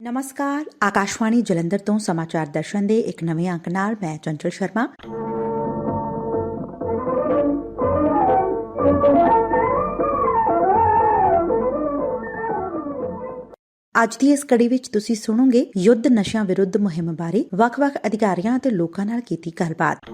ਨਮਸਕਾਰ ਆਕਾਸ਼ਵਾਣੀ ਜਲੰਧਰ ਤੋਂ ਸਮਾਚਾਰ ਦਰਸ਼ਨ ਦੇ ਇੱਕ ਨਵੇਂ ਅੰਕ ਨਾਲ ਮੈਂ ਚੰਚਲ ਸ਼ਰਮਾ ਅੱਜ ਦੀ ਇਸ ਕੜੀ ਵਿੱਚ ਤੁਸੀਂ ਸੁਣੋਗੇ ਯੁੱਧ ਨਸ਼ਿਆਂ ਵਿਰੁੱਧ ਮੁਹਿੰਮ ਬਾਰੇ ਵੱਖ-ਵੱਖ ਅਧਿਕਾਰੀਆਂ ਅਤੇ ਲੋਕਾਂ ਨਾਲ ਕੀਤੀ ਗੱਲਬਾਤ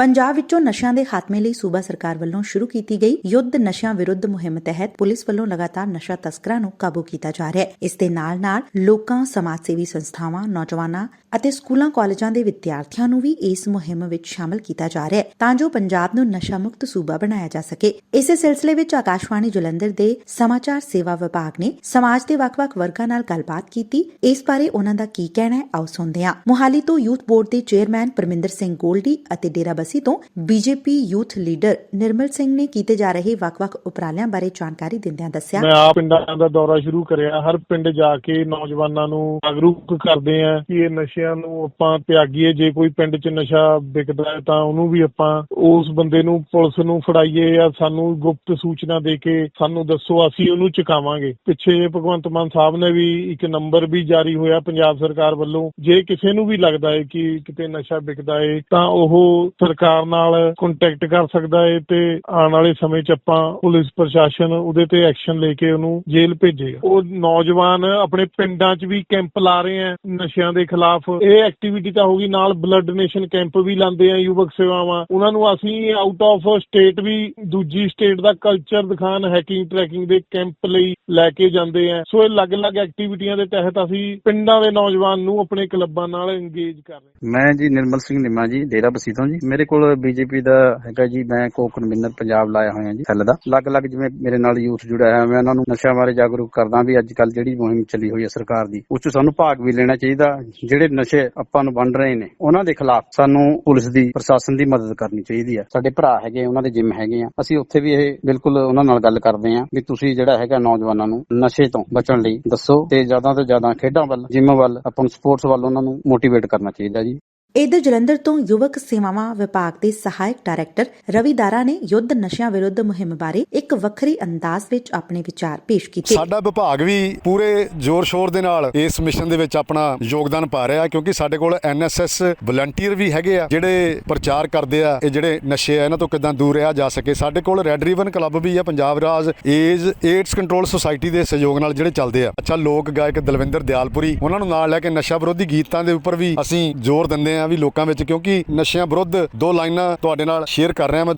ਪੰਜਾਬ ਵਿੱਚੋਂ ਨਸ਼ਿਆਂ ਦੇ ਖਾਤਮੇ ਲਈ ਸੂਬਾ ਸਰਕਾਰ ਵੱਲੋਂ ਸ਼ੁਰੂ ਕੀਤੀ ਗਈ ਯੁੱਧ ਨਸ਼ਿਆਂ ਵਿਰੁੱਧ ਮੁਹਿੰਮ ਤਹਿਤ ਪੁਲਿਸ ਵੱਲੋਂ ਲਗਾਤਾਰ ਨਸ਼ਾ ਤਸਕਰਾਂ ਨੂੰ ਕਾਬੂ ਕੀਤਾ ਜਾ ਰਿਹਾ ਹੈ। ਇਸ ਦੇ ਨਾਲ-ਨਾਲ ਲੋਕਾਂ ਸਮਾਜ ਸੇਵੀ ਸੰਸਥਾਵਾਂ, ਨੌਜਵਾਨਾਂ ਅਤੇ ਸਕੂਲਾਂ, ਕਾਲਜਾਂ ਦੇ ਵਿਦਿਆਰਥੀਆਂ ਨੂੰ ਵੀ ਇਸ ਮੁਹਿੰਮ ਵਿੱਚ ਸ਼ਾਮਲ ਕੀਤਾ ਜਾ ਰਿਹਾ ਹੈ ਤਾਂ ਜੋ ਪੰਜਾਬ ਨੂੰ ਨਸ਼ਾ ਮੁਕਤ ਸੂਬਾ ਬਣਾਇਆ ਜਾ ਸਕੇ। ਇਸੇ ਸਿਲਸਿਲੇ ਵਿੱਚ ਆਕਾਸ਼ਵਾਣੀ ਜਲੰਧਰ ਦੇ ਸਮਾਚਾਰ ਸੇਵਾ ਵਿਭਾਗ ਨੇ ਸਮਾਜ ਦੇ ਵੱਖ-ਵੱਖ ਵਰਗਾਂ ਨਾਲ ਗੱਲਬਾਤ ਕੀਤੀ। ਇਸ ਬਾਰੇ ਉਹਨਾਂ ਦਾ ਕੀ ਕਹਿਣਾ ਹੈ? ਆਓ ਸੁਣਦੇ ਹਾਂ। ਮੁਹਾਲੀ ਤੋਂ ਯੂਥ ਬੋਰਡ ਦੇ ਚੇਅਰਮੈਨ ਪਰਮਿੰਦਰ ਸਿੰਘ ਗੋਲਡੀ ਅਤੇ ਡੇਰਾ ਡੇਰਾਬੱਸੀ ਤੋਂ BJP youth leader Nirmal Singh ਨੇ ਕੀਤੇ ਜਾ ਰਹੇ ਵੱਖ-ਵੱਖ ਉਪਰਾਲਿਆਂ ਬਾਰੇ ਜਾਣਕਾਰੀ ਦਿੰਦਿਆਂ ਦੱਸਿਆ। ਮੈਂ ਆਪ ਪਿੰਡਾਂ ਦਾ ਦੌਰਾ ਸ਼ੁਰੂ ਕਰਿਆ। ਹਰ ਪਿੰਡ ਜਾ ਕੇ ਨੌਜਵਾਨਾਂ ਨੂੰ ਜਾਗਰੂਕ ਕਰਦੇ ਆ ਕਿ ਇਹ ਨਸ਼ਿਆਂ ਨੂੰ ਆਪਾਂ ਤਿਆਗੀਏ। ਜੇ ਕੋਈ ਪਿੰਡ 'ਚ ਨਸ਼ਾ ਵਿਕਦਾ ਹੈ ਤਾਂ ਉਹਨੂੰ ਵੀ ਆਪਾਂ ਉਸ ਬੰਦੇ ਨੂੰ, ਪੁਲਿਸ ਨੂੰ ਫੜਾਈਏ ਜਾਂ ਸਾਨੂੰ ਗੁਪਤ ਸੂਚਨਾ ਦੇ ਕੇ ਸਾਨੂੰ ਦੱਸੋ, ਅਸੀਂ ਉਹਨੂੰ ਚੁਕਾਵਾਂਗੇ। ਪਿੱਛੇ ਜਿਹੇ ਭਗਵੰਤ ਮਾਨ ਸਾਹਿਬ ਨੇ ਵੀ ਇੱਕ ਨੰਬਰ ਵੀ ਜਾਰੀ ਹੋਇਆ ਪੰਜਾਬ ਸਰਕਾਰ ਵੱਲੋਂ। ਜੇ ਕਿਸੇ ਨੂੰ ਵੀ ਲੱਗਦਾ ਹੈ ਕਿ ਕਿਤੇ ਨਸ਼ਾ ਵਿਕਦਾ ਹੈ ਤਾਂ ਉਹ ਸਰਕਾਰ ਨਾਲ ਕੰਟੈਕਟ ਕਰ ਸਕਦਾ ਹੈ ਤੇ ਆਉਣ ਵਾਲੇ ਸਮੇਂ 'ਚ ਆਪਾਂ ਪੁਲਿਸ ਪ੍ਰਸ਼ਾਸਨ ਉਹਦੇ ਤੇ ਐਕਸ਼ਨ ਲੈ ਕੇ ਉਹਨੂੰ ਜੇਲ੍ਹ ਭੇਜੇਗਾ। ਉਹ ਨੌਜਵਾਨ ਆਪਣੇ ਪਿੰਡਾਂ 'ਚ ਵੀ ਕੈਂਪ ਲਾ ਰਹੇ ਆ ਨਸ਼ਿਆਂ ਦੇ ਖਿਲਾਫ। ਇਹ ਐਕਟੀਵਿਟੀ ਤਾਂ ਹੋਗੀ ਨਾਲ ਬਲੱਡ ਡੋਨੇਸ਼ਨ ਕੈਂਪ ਵੀ ਲਾਉਂਦੇ ਆ ਯੁਵਕ ਸੇਵਾਵਾਂ। ਉਹਨਾਂ ਨੂੰ ਅਸੀਂ ਆਊਟ ਆਫ ਸਟੇਟ ਵੀ ਦੂਜੀ ਸਟੇਟ ਦਾ ਕਲਚਰ ਦਿਖਾਣ ਹੈਕਿੰਗ ਟਰੈਕਿੰਗ ਦੇ ਕੈਂਪ ਲਈ ਲੈ ਕੇ ਜਾਂਦੇ ਆ। ਸੋ ਇਹ ਅਲੱਗ-ਅਲੱਗ ਐਕਟੀਵਿਟੀਆਂ ਦੇ ਤਹਿਤ ਅਸੀਂ ਪਿੰਡਾਂ ਦੇ ਨੌਜਵਾਨ ਨੂੰ ਆਪਣੇ ਕਲੱਬਾਂ ਨਾਲ ਇੰਗੇਜ ਕਰ ਰਹੇ ਮੈਂ ਜੀ ਨਿਰਮਲ ਸਿੰਘ ਨਿੰਮਾ ਜੀ, ਡੇਰਾ ਬਸੀ ਤੋਂ ਜੀ। ਮੇਰੇ ਕੋਲ ਬੀਜੇਪੀ ਦਾ ਹੈਗਾ ਜੀ, ਮੈਂ ਕੋ ਕਨਵੀਨਰ ਪੰਜਾਬ ਲਾਇਆ ਹੋਇਆ ਜੀ ਸੈੱਲ ਦਾ। ਅਲੱਗ-ਅਲੱਗ ਜਿਵੇਂ ਮੇਰੇ ਨਾਲ ਯੂਥ ਜੁੜਿਆ ਹੋਇਆ, ਮੈਂ ਉਹਨਾਂ ਨੂੰ ਨਸ਼ਿਆਂ ਬਾਰੇ ਜਾਗਰੂਕ ਕਰਦਾ ਵੀ ਅੱਜ ਕੱਲ ਜਿਹੜੀ ਮੁਹਿੰਮ ਚੱਲੀ ਹੋਈ ਹੈ ਸਰਕਾਰ ਦੀ, ਉਸ 'ਚ ਸਾਨੂੰ ਭਾਗ ਵੀ ਲੈਣਾ ਚਾਹੀਦਾ। ਜਿਹੜੇ ਨਸ਼ੇ ਆਪਾਂ ਨੂੰ ਵੰਡ ਰਹੇ ਨੇ, ਉਹਨਾਂ ਦੇ ਖਿਲਾਫ ਸਾਨੂੰ ਪੁਲਿਸ ਦੀ, ਪ੍ਰਸ਼ਾਸਨ ਦੀ ਮਦਦ ਕਰਨੀ ਚਾਹੀਦੀ ਹੈ। ਸਾਡੇ ਭਰਾ ਹੈਗੇ, ਉਹਨਾਂ ਦੇ ਜਿਮ ਹੈਗੇ ਆ। ਅਸੀਂ ਉੱਥੇ ਵੀ ਇਹ ਬਿਲਕੁਲ ਉਹਨਾਂ ਨਾਲ ਗੱਲ ਕਰਦੇ ਆ ਵੀ ਤੁਸੀਂ ਜਿਹੜਾ ਹੈਗਾ ਨੌਜਵਾਨਾਂ ਨੂੰ ਨਸ਼ੇ ਤੋਂ ਬਚਣ ਲਈ ਦੱਸੋ ਤੇ ਜ਼ਿਆਦਾ ਤੋਂ ਜ਼ਿਆਦਾ ਖੇਡਾਂ ਵੱਲ, ਜਿਮ ਵੱਲ, ਆਪਾਂ ਨੂੰ ਸਪੋਰਟਸ ਵੱਲ ਉਹਨਾਂ ਨੂੰ ਮੋਟੀਵੇਟ ਕਰਨਾ ਚਾਹੀਦਾ ਜੀ। ਇਧਰ ਜਲੰਧਰ ਤੋਂ ਯੁਵਕ ਸੇਵਾਵਾਂ ਵਿਭਾਗ ਦੇ ਸਹਾਇਕ ਡਾਇਰੈਕਟਰ ਰਵੀਦਾਰਾ ਨੇ ਯੁੱਧ ਨਸ਼ਿਆਂ ਵਿਰੁੱਧ ਮੁਹਿੰਮ ਬਾਰੇ ਇੱਕ ਵੱਖਰੀ ਅੰਦਾਜ਼ ਵਿੱਚ ਆਪਣੇ ਵਿਚਾਰ ਪੇਸ਼ ਕੀਤੇ। ਸਾਡਾ ਵਿਭਾਗ ਵੀ ਪੂਰੇ ਜ਼ੋਰ ਸ਼ੋਰ ਦੇ ਨਾਲ ਇਸ ਮਿਸ਼ਨ ਦੇ ਵਿੱਚ ਆਪਣਾ ਯੋਗਦਾਨ ਪਾ ਰਿਹਾ, ਕਿਉਂਕਿ ਸਾਡੇ ਕੋਲ ਐਨਐਸਐਸ ਵਲੰਟੀਅਰ ਵੀ ਹੈਗੇ ਆ, ਜਿਹੜੇ ਪ੍ਰਚਾਰ ਕਰਦੇ ਆ, ਇਹ ਜਿਹੜੇ ਨਸ਼ੇ ਆ, ਇਹਨਾਂ ਤੋਂ ਕਿਦਾਂ ਦੂਰ ਰਿਹਾ ਜਾ ਸਕੇ। ਸਾਡੇ ਕੋਲ ਰੈੱਡ ਰਿਬਨ ਕਲੱਬ ਵੀ ਆ, ਪੰਜਾਬ ਰਾਜ ਏਜ ਏਡਸ ਕੰਟਰੋਲ ਸੁਸਾਇਟੀ ਦੇ ਸਹਿਯੋਗ ਨਾਲ ਜਿਹੜੇ ਚੱਲਦੇ ਆ। ਅੱਛਾ, ਲੋਕ ਗਾਇਕ ਦਲਵਿੰਦਰ ਦਿਆਲਪੁਰੀ, ਉਹਨਾਂ ਨੂੰ ਨਾਲ ਲੈ ਕੇ ਨਸ਼ਾ ਵਿਰੋਧੀ ਗੀਤਾਂ ਦੇ ਉੱਪਰ ਵੀ ਅਸੀਂ ਜ਼ੋਰ ਦਿੰਦੇ ਆ ਵੀ ਲੋਕਾਂ ਵਿੱਚ, ਕਿਉਂਕਿ ਨਸ਼ਿਆਂ ਵਿਰੁੱਧ ਦੋ ਲਾਈਨਾਂ ਤੁਹਾਡੇ ਨਾਲ ਸ਼ੇਅਰ ਕਰ ਰਿਹਾ ਮੈਂ।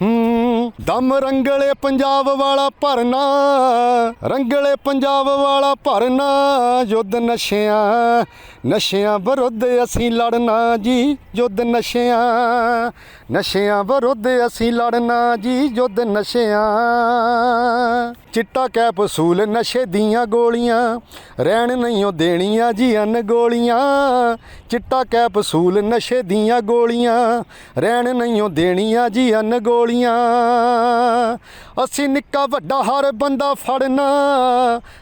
ਦਮ ਰੰਗਲੇ ਪੰਜਾਬ ਵਾਲਾ ਭਰਨਾ, ਰੰਗਲੇ ਪੰਜਾਬ ਵਾਲਾ ਭਰਨਾ, ਯੁੱਧ ਨਸ਼ਿਆਂ ਨਸ਼ਿਆਂ ਵਿਰੁੱਧ ਅਸੀਂ ਲੜਨਾ ਜੀ, ਯੁੱਧ ਨਸ਼ਿਆਂ ਨਸ਼ਿਆਂ ਵਿਰੁੱਧ ਅਸੀਂ ਲੜਨਾ ਜੀ, ਯੁੱਧ ਨਸ਼ਿਆਂ। ਚਿੱਟਾ ਕੈਪਸੂਲ ਨਸ਼ੇ ਦੀਆਂ ਗੋਲੀਆਂ, ਰਹਿਣ ਨਹੀਂ ਉਹ ਦੇਣੀਆਂ ਜੀ ਅਨ ਗੋਲੀਆਂ ਚਿੱਟਾ ਕੈਪਸੂਲ ਨਸ਼ੇ ਦੀਆਂ ਗੋਲੀਆਂ, ਰਹਿਣ ਨਹੀਂ ਉਹ ਦੇਣੀਆਂ ਜੀ ਅਨ ਗੋਲੀਆਂ। ਅਸੀਂ ਨਿੱਕਾ ਵੱਡਾ ਹਰ ਬੰਦਾ ਫੜਨਾ,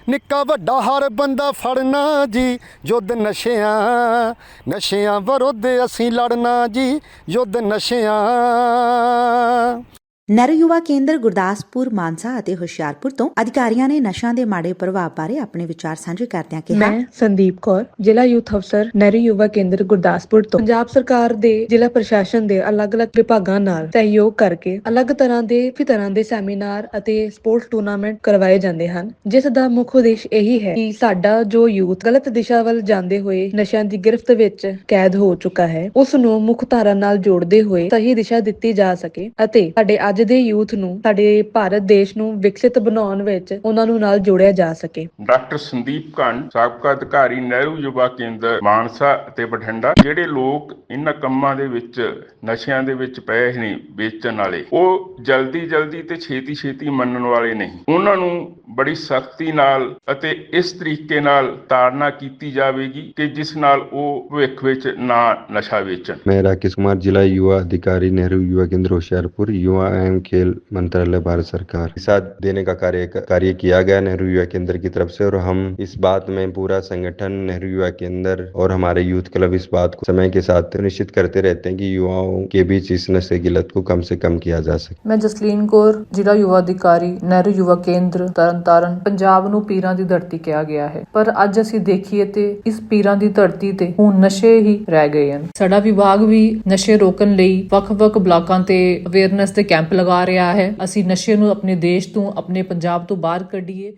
ਨਿੱਕਾ ਵੱਡਾ ਹਰ ਬੰਦਾ ਫੜਨਾ ਜੀ ਯੁੱਧ ਨਸ਼ਿਆਂ ਨਸ਼ਿਆਂ ਵਿਰੁੱਧ ਅਸੀਂ ਲੜਨਾ ਜੀ ਯੁੱਧ ਨਸ਼ਿਆਂ। ਨਰ ਯੁਵਾ ਕੇਂਦਰ ਗੁਰਦਾਸਪੁਰ, ਮਾਨਸਾ ਅਤੇ ਹੁਸ਼ਿਆਰਪੁਰ ਤੋਂ ਅਧਿਕਾਰੀਆਂ ਨੇ ਨਸ਼ਿਆਂ ਦੇ ਮਾੜੇ ਪ੍ਰਭਾਵ ਬਾਰੇ ਆਪਣੇ ਵਿਚਾਰ ਸਾਂਝੇ ਕਰਦਿਆਂ ਕਿਹਾ। ਮੈਂ ਸੰਦੀਪ ਕੌਰ, ਜ਼ਿਲ੍ਹਾ ਯੂਥ ਅਫਸਰ ਨਹਿਰੂ ਯੁਵਾ ਕੇਂਦਰ ਗੁਰਦਾਸਪੁਰ ਤੋਂ। ਪੰਜਾਬ ਸਰਕਾਰ ਦੇ ਜ਼ਿਲ੍ਹਾ ਪ੍ਰਸ਼ਾਸਨ ਦੇ ਅਲੱਗ-ਅਲੱਗ ਵਿਭਾਗਾਂ ਨਾਲ ਸਹਿਯੋਗ ਕਰਕੇ ਅਲੱਗ ਤਰ੍ਹਾਂ ਦੇ, ਵੀ ਤਰ੍ਹਾਂ ਦੇ ਸੈਮੀਨਾਰ ਅਤੇ ਸਪੋਰਟਸ ਟੂਰਨਾਮੈਂਟ ਕਰਵਾਏ ਜਾਂਦੇ ਹਨ। ਜਿਸ ਦਾ ਮੁੱਖ ਉਦੇਸ਼ ਇਹੀ ਹੈ ਕਿ ਸਾਡਾ ਜੋ ਯੂਥ ਗਲਤ ਦਿਸ਼ਾ ਵੱਲ ਜਾਂਦੇ ਹੋਏ ਨਸ਼ਿਆਂ ਦੀ ਗ੍ਰਿਫ਼ਤ ਵਿੱਚ ਕੈਦ ਹੋ ਚੁੱਕਾ ਹੈ, ਉਸ ਨੂੰ ਮੁੱਖ ਧਾਰਾ ਨਾਲ ਜੋੜਦੇ ਹੋਏ ਸਹੀ ਦਿਸ਼ਾ ਦਿੱਤੀ ਜਾ ਸਕੇ ਅਤੇ ਸਾਡੇ ਅੱਜ ਦੇ ਯੂਥ ਨੂੰ ਸਾਡੇ ਭਾਰਤ ਦੇਸ਼ ਨੂੰ ਵਿਕਸਿਤ ਬਣਾਉਣ ਵਿੱਚ ਉਹਨਾਂ ਨੂੰ ਨਾਲ ਜੋੜਿਆ ਜਾ ਸਕੇ। ਡਾਕਟਰ ਸੰਦੀਪ ਕੰਡ ਸਾਬਕਾ ਅਧਿਕਾਰੀ ਨਹਿਰੂ ਯੁਵਾ ਕੇਂਦਰ ਮਾਨਸਾ ਅਤੇ ਬਠਿੰਡਾ ਜਿਹੜੇ ਲੋਕ ਇਹਨਾਂ ਕੰਮਾਂ ਦੇ ਵਿੱਚ ਨਸ਼ਿਆਂ ਦੇ ਵਿੱਚ ਪਏ ਨੇ ਵੇਚਣ ਵਾਲੇ ਉਹ ਜਲਦੀ ਜਲਦੀ ਤੇ ਛੇਤੀ ਛੇਤੀ ਮੰਨਣ ਵਾਲੇ ਨਹੀਂ। ਉਹਨਾਂ ਨੂੰ ਬੜੀ ਸਖਤੀ ਨਾਲ ਅਤੇ ਇਸ ਤਰੀਕੇ ਨਾਲ ਤਾੜਨਾ ਕੀਤੀ ਜਾਵੇਗੀ ਕਿ ਜਿਸ ਨਾਲ ਉਹ ਭਵਿੱਖ ਵਿੱਚ ਨਾ ਨਸ਼ਾ ਵੇਚਣ। ਮੈਂ ਰਾਕੇਸ਼ ਕੁਮਾਰ ਜ਼ਿਲ੍ਹਾ ਯੁਵਾ ਅਧਿਕਾਰੀ ਨਹਿਰੂ ਯੁਵਾ ਕੇਂਦਰ ਹੁਸ਼ਿਆਰਪੁਰ ਯੁਵਾ एवं एवं खेल मंत्रालय भारत सरकार के साथ देने का कार्य कार्य किया गया नेहरू युवा केंद्र की तरफ से और हम इस बात में पूरा संगठन नेहरू युवा केंद्र और हमारे यूथ क्लब इस बात को समय के साथ निश्चित करते रहते हैं कि युवाओं के बीच इस नशे की लत को कम से कम किया जा सके ਮੈਂ ਜਸਲੀਨ ਕੌਰ ਜ਼ਿਲ੍ਹਾ ਯੁਵਾ ਅਧਿਕਾਰੀ ਨਹਿਰੂ ਯੁਵਾ ਕੇਂਦਰ ਤਰਨਤਾਰਨ ਪੰਜਾਬ ਨੂੰ ਪੀਰਾਂ ਦੀ ਧਰਤੀ ਕਿਹਾ ਗਿਆ ਹੈ ਪਰ ਅੱਜ ਅਸੀਂ ਦੇਖੀਏ ਤੇ ਇਸ ਪੀਰਾਂ ਦੀ ਧਰਤੀ ਤੇ ਹੁਣ ਨਸ਼ੇ ਹੀ ਰਹਿ ਗਏ ਹਨ ਸਾਡਾ ਵਿਭਾਗ ਵੀ ਨਸ਼ੇ ਰੋਕਣ ਲਈ ਵੱਖ-ਵੱਖ ਬਲਾਕਾਂ ਤੇ ਅਵੇਅਰਨੈਸ ਦੇ ਕੈਂਪ ਲਗਾ ਰਿਹਾ ਹੈ। ਅਸੀਂ ਨਸ਼ੇ ਨੂੰ ਆਪਣੇ ਦੇਸ਼ ਤੋਂ ਆਪਣੇ ਪੰਜਾਬ ਤੋਂ ਬਾਹਰ ਕੱਢੀਏ।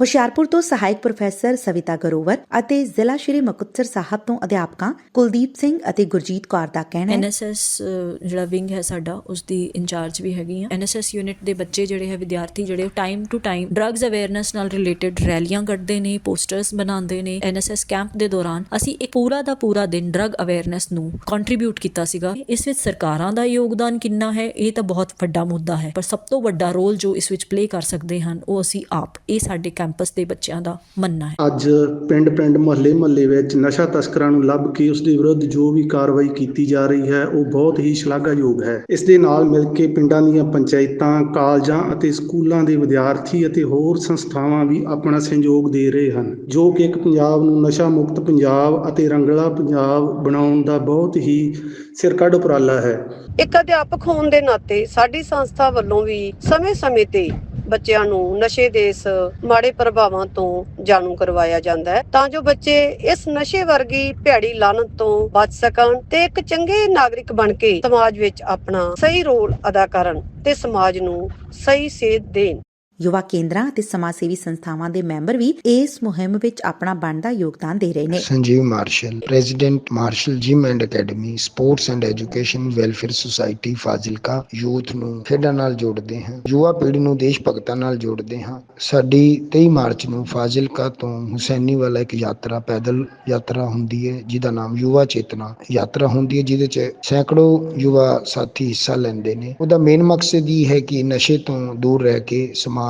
ਹੁਸ਼ਿਆਰਪੁਰ ਤੋਂ ਸਹਾਇਕ ਪ੍ਰੋਫੈਸਰ ਸਵਿਤਾ ਗਰੋਵਰ ਅਤੇ ਜ਼ਿਲ੍ਹਾ ਸ਼੍ਰੀ ਮੁਕਤਸਰ ਸਾਹਿਬ ਤੋਂ ਅਧਿਆਪਕਾਂ ਕੁਲਦੀਪ ਸਿੰਘ ਅਤੇ ਗੁਰਜੀਤ ਕੌਰ ਦਾ ਕਹਿਣਾ ਹੈ। ਐਨਐਸਐਸ ਜਿਹੜਾ ਵਿੰਗ ਹੈ ਸਾਡਾ ਉਸ ਦੀ ਇੰਚਾਰਜ ਵੀ ਹੈਗੀ ਆ। ਐਨਐਸਐਸ ਯੂਨਿਟ ਦੇ ਬੱਚੇ ਜਿਹੜੇ ਹੈ, ਵਿਦਿਆਰਥੀ ਜਿਹੜੇ time to time drugs awareness ਨਾਲ ਰਿਲੇਟਡ ਰੈਲੀਆਂ ਕੱਢਦੇ ਨੇ ਪੋਸਟਰਸ ਬਣਾਉਂਦੇ ਨੇ। ਐਨਐਸਐਸ ਕੈਂਪ ਦੇ ਦੌਰਾਨ ਅਸੀਂ ਇੱਕ ਪੂਰਾ ਦਾ ਪੂਰਾ ਦਿਨ ਡਰੱਗ ਅਵੇਅਰਨੈਸ ਨੂੰ ਕੰਟਰੀਬਿਊਟ ਕੀਤਾ ਸੀਗਾ। ਇਸ ਵਿੱਚ ਸਰਕਾਰਾਂ ਦਾ ਯੋਗਦਾਨ ਕਿੰਨਾ ਹੈ, ਇਹ ਤਾਂ ਬਹੁਤ ਵੱਡਾ ਮੁੱਦਾ ਹੈ। ਪਰ ਸਭ ਤੋਂ ਵੱਡਾ ਰੋਲ ਜੋ ਇਸ ਵਿੱਚ ਪਲੇ ਕਰ ਸਕਦੇ ਹਨ, ਉਹ ਅਸੀਂ ਆਪ, ਇਹ ਸਾਡੇ ਕੈਂਪਸ ਦੇ ਬੱਚਿਆਂ ਦਾ ਮੰਨਣਾ ਹੈ। ਅੱਜ ਪਿੰਡ-ਪਿੰਡ ਮੁਹੱਲੇ-ਮੁਹੱਲੇ ਵਿੱਚ ਨਸ਼ਾ ਤਸਕਰਾਂ ਨੂੰ ਲੱਭ ਕੇ ਉਸ ਦੇ ਵਿਰੁੱਧ ਜੋ ਵੀ ਕਾਰਵਾਈ ਕੀਤੀ ਜਾ ਰਹੀ ਹੈ ਉਹ ਬਹੁਤ ਹੀ ਸ਼ਲਾਘਾਯੋਗ ਹੈ। ਇਸ ਦੇ ਨਾਲ ਮਿਲ ਕੇ ਪਿੰਡਾਂ ਦੀਆਂ ਪੰਚਾਇਤਾਂ ਕਾਲਜਾਂ ਅਤੇ ਸਕੂਲਾਂ ਦੇ ਵਿਦਿਆਰਥੀ ਅਤੇ ਹੋਰ ਸੰਸਥਾਵਾਂ ਵੀ ਆਪਣਾ ਸਹਿਯੋਗ ਦੇ ਰਹੇ ਹਨ ਜੋ ਕਿ ਇੱਕ ਪੰਜਾਬ ਨੂੰ ਨਸ਼ਾ ਮੁਕਤ ਪੰਜਾਬ ਅਤੇ ਰੰਗਲਾ ਪੰਜਾਬ ਬਣਾਉਣ ਦਾ ਬਹੁਤ ਹੀ ਸਿਰਕੱਢ ਉਪਰਾਲਾ ਹੈ। ਇੱਕ ਅਧਿਆਪਕ ਹੋਣ ਦੇ ਨਾਤੇ ਸਾਡੀ ਸੰਸਥਾ ਵੱਲੋਂ ਵੀ ਸਮੇਂ-ਸਮੇਂ ਤੇ ਬੱਚਿਆਂ ਨੂੰ ਨਸ਼ੇ ਦੇ ਇਸ ਮਾੜੇ ਪ੍ਰਭਾਵਾਂ ਤੋਂ ਜਾਣੂ ਕਰਵਾਇਆ ਜਾਂਦਾ ਹੈ, ਤਾਂ ਜੋ ਬੱਚੇ ਇਸ ਨਸ਼ੇ ਵਰਗੀ ਭੈੜੀ ਲਾਨਤ ਤੋਂ ਬਚ ਸਕਣ ਤੇ ਇੱਕ ਚੰਗੇ ਨਾਗਰਿਕ ਬਣ ਕੇ ਸਮਾਜ ਵਿੱਚ ਆਪਣਾ ਸਹੀ ਰੋਲ ਅਦਾ ਕਰਨ ਤੇ ਸਮਾਜ ਨੂੰ ਸਹੀ ਸੇਧ ਦੇਣ। ਯੁਵਾ ਕੇਂਦਰਾਂ ਅਤੇ ਸਮਾਜ ਸੇਵੀ ਸੰਸਥਾਵਾਂ ਦੇ ਮੈਂਬਰ ਵੀ ਇਸ ਮੁਹਿੰਮ ਵਿੱਚ ਆਪਣਾ ਬਣਦਾ ਯੋਗਦਾਨ ਦੇ ਰਹੇ ਨੇ। Sanjeev Marshal, president Marshal gym and academy, sports and education, welfare society, Fazilka youth ਨੂੰ ਖੇਡਾਂ ਨਾਲ ਜੋੜਦੇ ਹਾਂ, ਯੁਵਾ ਪੀੜ੍ਹੀ ਨੂੰ ਦੇਸ਼ ਭਗਤਾਂ ਨਾਲ ਜੋੜਦੇ ਹਾਂ। ਸਾਡੀ 23 ਮਾਰਚ ਨੂੰ ਫਾਜ਼ਿਲਕਾ ਤੋਂ ਹੁਸੈਨੀ ਵਾਲਾ ਇੱਕ ਯਾਤਰਾ, ਪੈਦਲ ਯਾਤਰਾ ਹੁੰਦੀ ਹੈ, ਜਿਹਦਾ ਨਾਮ ਯੁਵਾ ਚੇਤਨਾ ਯਾਤਰਾ ਹੁੰਦੀ ਹੈ, ਜਿਹਦੇ 'ਚ ਸੈਂਕੜੋ ਯੁਵਾ ਸਾਥੀ ਹਿੱਸਾ ਲੈਂਦੇ ਨੇ। ਉਹਦਾ ਮੇਨ ਮਕਸਦ ਇਹ ਹੈ ਕਿ ਨਸ਼ੇ ਤੋਂ ਦੂਰ ਰਹਿ ਕੇ ਸਮਾਜ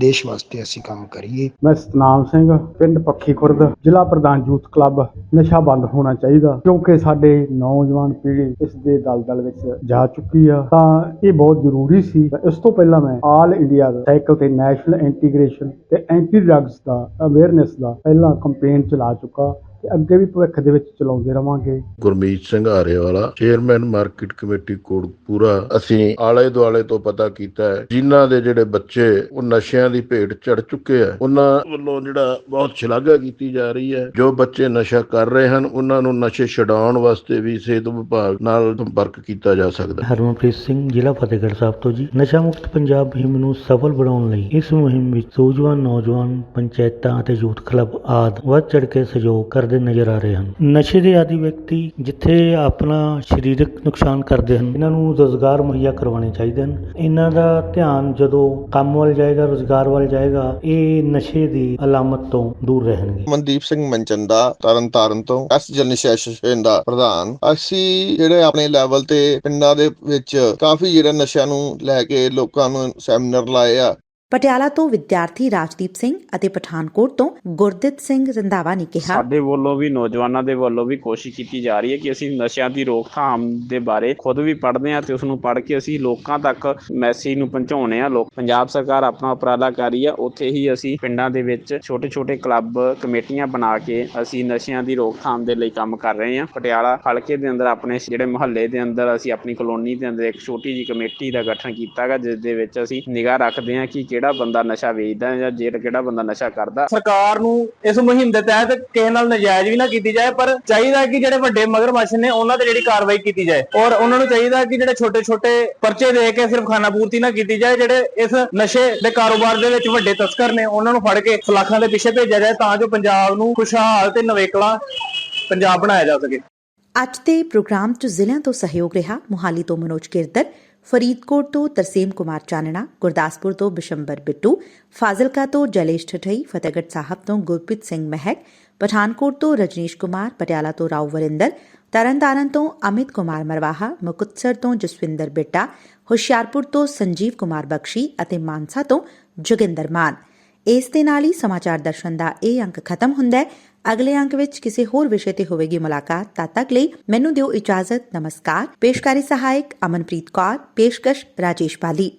ਦੇਸ਼ ਵਾਸਤੇ ਅਸੀਂ ਕੰਮ ਕਰੀਏ। ਮੈਂ ਸਤਨਾਮ ਸਿੰਘ, ਪਿੰਡ ਪੱਖੀ ਖੁਰਦ, ਜ਼ਿਲ੍ਹਾ ਪ੍ਰਧਾਨ ਯੂਥ ਕਲੱਬ। ਨਸ਼ਾ ਬੰਦ ਹੋਣਾ ਚਾਹੀਦਾ, ਕਿਉਂਕਿ ਸਾਡੇ ਨੌਜਵਾਨ ਪੀੜ੍ਹੀ ਇਸ ਦੇ ਦਲਦਲ ਵਿੱਚ ਜਾ ਚੁੱਕੀ ਆ। ਤਾਂ ਇਹ ਬਹੁਤ ਜ਼ਰੂਰੀ ਸੀ। ਇਸ ਤੋਂ ਪਹਿਲਾਂ ਮੈਂ ਆਲ ਇੰਡੀਆ ਸਾਈਕਲ ਤੇ ਨੈਸ਼ਨਲ ਇੰਟੀਗ੍ਰੇਸ਼ਨ ਤੇ ਐਂਟੀ ਡਰੱਗਸ ਦਾ ਅਵੇਅਰਨੈਸ ਦਾ ਪਹਿਲਾ ਕੰਪੇਨ ਚਲਾ ਚੁੱਕਾ। ਤੇ ਅੱਗੇ ਵੀ ਭਵਿੱਖ ਦੇ ਵਿੱਚ ਚਲਾਉਂਦੇ ਰਵਾਂਗੇ। Gurmeet Singh Arewala chairman market committee Kotpura ਅਸੀਂ ਆਲੇ ਦੁਆਲੇ ਤੋਂ ਪਤਾ ਕੀਤਾ ਹੈ ਜਿਨ੍ਹਾਂ ਦੇ ਜਿਹੜੇ ਬੱਚੇ ਉਹ ਨਸ਼ਿਆਂ ਦੀ ਭੇਟ ਚੜ ਚੁੱਕੇ ਆ ਉਹਨਾਂ ਵੱਲੋਂ ਜਿਹੜਾ ਬਹੁਤ ਸ਼ਲਾਘਾ ਕੀਤੀ ਜਾ ਰਹੀ ਹੈ। ਜੋ ਬੱਚੇ ਨਸ਼ਾ ਕਰ ਰਹੇ ਹਨ ਉਹਨਾਂ ਨੂੰ ਨਸ਼ੇ ਛਡਾਉਣ ਵਾਸਤੇ ਵੀ ਸਿਹਤ ਵਿਭਾਗ ਨਾਲ ਸੰਪਰਕ ਕੀਤਾ ਜਾ ਸਕਦਾ ਹੈ। ਹਰਮਨਪ੍ਰੀਤ ਸਿੰਘ ਜ਼ਿਲ੍ਹਾ ਫਤਿਹਗੜ੍ਹ ਸਾਹਿਬ ਤੋਂ ਜੀ। ਨਸ਼ਾ ਮੁਕਤ ਪੰਜਾਬ ਮੁਹਿੰਮ ਨੂੰ ਸਫਲ ਬਣਾਉਣ ਲਈ ਇਸ ਮੁਹਿੰਮ ਵਿੱਚ ਸੂਝਵਾਨ ਨੌਜਵਾਨ ਪੰਚਾਇਤਾਂ ਅਤੇ ਯੂਥ ਕਲੱਬ ਆਦਿ ਵੱਧ ਚੜ ਕੇ ਸਹਿਯੋਗ ਕਰਦੇ ਨਜ਼ਰ ਆ ਰਹੇ ਹਨ। ਨਸ਼ੇ ਦੇ ਆਦੀ ਵਿਅਕਤੀ ਜਿੱਥੇ ਆਪਣਾ ਸਰੀਰਕ ਨੁਕਸਾਨ ਕਰਦੇ ਹਨ, ਇਹਨਾਂ ਨੂੰ ਰੋਜ਼ਗਾਰ ਮੁਹੱਈਆ ਕਰਵਾਉਣੇ ਚਾਹੀਦੇ ਹਨ। ਇਹਨਾਂ ਦਾ ਧਿਆਨ ਜਦੋਂ ਕੰਮ ਵੱਲ ਜਾਏਗਾ, ਰੋਜ਼ਗਾਰ ਵੱਲ ਜਾਏਗਾ, ਇਹ ਨਸ਼ੇ ਦੀ ਅਲਾਮਤ ਤੋਂ ਦੂਰ ਰਹਿਣਗੇ। ਮਨਦੀਪ ਸਿੰਘ ਮਨਚੰਦਾ ਤਰਨ ਤਾਰਨ ਤੋਂ ਐਸ ਜਨਰੇਸ਼ਨ ਦਾ ਪ੍ਰਧਾਨ। ਅਸੀਂ ਜਿਹੜੇ ਆਪਣੇ ਲੈਵਲ ਤੇ ਪਿੰਡਾਂ ਦੇ ਵਿੱਚ ਕਾਫੀ ਜਿਹੜੇ ਨਸ਼ਿਆਂ ਨੂੰ ਲੈ ਕੇ ਲੋਕਾਂ ਨੂੰ ਸੈਮੀਨਾਰ ਲਾਏ ਆ ਪਟਿਆਲਾ ਤੋਂ ਵਿਦਿਆਰਥੀ ਰਾਜਦੀਪ ਸਿੰਘ ਅਤੇ ਪਠਾਨਕੋਟ ਤੋਂ ਗੁਰਦਿੱਤ ਸਿੰਘ ਰੰਧਾਵਾ ਨੇ ਕਿਹਾ, ਸਾਡੇ ਵੱਲੋਂ ਵੀ, ਨੌਜਵਾਨਾਂ ਦੇ ਵੱਲੋਂ ਵੀ ਕੋਸ਼ਿਸ਼ ਕੀਤੀ ਜਾ ਰਹੀ ਹੈ ਕਿ ਅਸੀਂ ਨਸ਼ਿਆਂ ਦੀ ਰੋਕਥਾਮ ਦੇ ਬਾਰੇ ਖੁਦ ਵੀ ਪੜ੍ਹਦੇ ਹਾਂ ਤੇ ਉਸ ਨੂੰ ਪੜ੍ਹ ਕੇ ਅਸੀਂ ਲੋਕਾਂ ਤੱਕ ਮੈਸੇਜ ਨੂੰ ਪਹੁੰਚਾਉਣੇ ਆ ਲੋਕ, ਪੰਜਾਬ ਸਰਕਾਰ ਆਪਣਾ ਉਪਰਾਲਾ ਕਰ ਰਹੀ ਆ, ਉੱਥੇ ਹੀ ਅਸੀਂ ਪਿੰਡਾਂ ਦੇ ਵਿੱਚ ਛੋਟੇ-ਛੋਟੇ ਕਲੱਬ, ਕਮੇਟੀਆਂ ਬਣਾ ਕੇ ਅਸੀਂ ਨਸ਼ਿਆਂ ਦੀ ਰੋਕਥਾਮ ਦੇ ਲਈ ਕੰਮ ਕਰ ਰਹੇ ਹਾਂ। ਪਟਿਆਲਾ ਹਲਕੇ ਦੇ ਅੰਦਰ ਆਪਣੇ ਜਿਹੜੇ ਮੁਹੱਲੇ ਦੇ ਅੰਦਰ ਅਸੀਂ ਆਪਣੀ ਕਲੋਨੀ ਦੇ ਅੰਦਰ ਇੱਕ ਛੋਟੀ ਜੀ ਕਮੇਟੀ ਦਾ ਗਠਨ ਕੀਤਾ ਗਾ ਜਿਸ ਦੇ ਵਿੱਚ ਅਸੀਂ ਨਿਗਾਹ ਰੱਖਦੇ ਹਾਂ ਕਿ ਕਿਹੜਾ ਬੰਦਾ ਨਸ਼ਾ ਵੇਚਦਾ ਹੈ ਜਾਂ ਜਿਹੜਾ ਕਿਹੜਾ ਬੰਦਾ ਨਸ਼ਾ ਕਰਦਾ। ਸਰਕਾਰ ਨੂੰ ਇਸ ਮੁਹਿੰਮ ਦੇ ਤਹਿਤ ਕਿਸੇ ਨਾਲ ਨਜਾਇਜ਼ ਵੀ ਨਾ ਕੀਤੀ ਜਾਏ ਪਰ ਚਾਹੀਦਾ ਕਿ ਜਿਹੜੇ ਵੱਡੇ ਮਗਰਮੱਛ ਨੇ ਉਹਨਾਂ ਤੇ ਜਿਹੜੀ ਕਾਰਵਾਈ ਕੀਤੀ ਜਾਏ। ਔਰ ਉਹਨਾਂ ਨੂੰ ਚਾਹੀਦਾ ਕਿ ਜਿਹੜੇ ਛੋਟੇ ਛੋਟੇ ਪਰਚੇ ਦੇ ਕੇ ਸਿਰਫ ਖਾਨਾ ਪੂਰਤੀ ਨਾ ਕੀਤੀ ਜਾਏ ਜਿਹੜੇ ਇਸ ਨਸ਼ੇ ਦੇ ਕਾਰੋਬਾਰ ਦੇ ਵਿੱਚ ਵੱਡੇ ਤਸਕਰ ਨੇ ਉਹਨਾਂ ਨੂੰ ਫੜ ਕੇ ਸਲਾਖਾਂ ਦੇ ਪਿੱਛੇ ਭੇਜਿਆ ਜਾਏ ਤਾਂ ਜੋ ਪੰਜਾਬ ਨੂੰ ਖੁਸ਼ਹਾਲ ਤੇ ਨਵੇਕਲਾ ਪੰਜਾਬ ਬਣਾਇਆ ਜਾ ਸਕੇ। ਅੱਜ ਦੇ ਪ੍ਰੋਗਰਾਮ 'ਚ ਜ਼ਿਲ੍ਹਿਆਂ ਤੋਂ ਸਹਿਯੋਗ ਰਿਹਾ ਮੁਹਾਲੀ ਤੋਂ ਮਨੋਜ ਕਿਰਦਰ ਫਰੀਦਕੋਟ ਤੋਂ ਤਰਸੇਮ ਕੁਮਾਰ ਚਾਨਣਾ, ਗੁਰਦਾਸਪੁਰ ਤੋਂ ਬਿਸ਼ੰਬਰ ਬਿੱਟੂ, ਫਾਜ਼ਿਲਕਾ ਤੋਂ ਜਲੇਸ਼ ਠਠਈ, ਫਤਿਹਗੜ੍ਹ ਸਾਹਿਬ ਤੋਂ ਗੁਰਪ੍ਰੀਤ ਸਿੰਘ ਮਹਿਕ, ਪਠਾਨਕੋਟ ਤੋਂ ਰਜਨੀਸ਼ ਕੁਮਾਰ, ਪਟਿਆਲਾ ਤੋਂ ਰਾਉ ਵਰਿੰਦਰ, ਤਰਨਤਾਰਨ ਤੋਂ ਅਮਿਤ ਕੁਮਾਰ ਮਰਵਾਹਾ, ਮੁਕਤਸਰ ਤੋਂ ਜਸਵਿੰਦਰ ਬਿੱਟਾ, ਹੁਸ਼ਿਆਰਪੁਰ ਤੋਂ ਸੰਜੀਵ ਕੁਮਾਰ ਬਖਸ਼ੀ ਅਤੇ ਮਾਨਸਾ ਤੋਂ ਜੋਗਿੰਦਰ ਮਾਨ। ਇਸ ਦੇ ਨਾਲ ਹੀ ਸਮਾਚਾਰ ਦਰਸ਼ਨ ਦਾ ਇਹ ਅੰਕ ਖਤਮ ਹੁੰਦਾ ਹੈ। ਅਗਲੇ ਅੰਕ ਵਿੱਚ ਕਿਸੇ ਹੋਰ ਵਿਸ਼ੇ ਤੇ ਹੋਵੇਗੀ ਮੁਲਾਕਾਤ, ਤਦ ਤੱਕ ਲਈ ਮੈਨੂੰ ਦਿਓ ਇਜਾਜ਼ਤ। ਨਮਸਕਾਰ। ਪੇਸ਼ਕਾਰੀ ਸਹਾਇਕ ਅਮਨਪ੍ਰੀਤ ਕੌਰ, ਪੇਸ਼ਕਸ਼ ਰਾਜੇਸ਼ ਬਾਲੀ।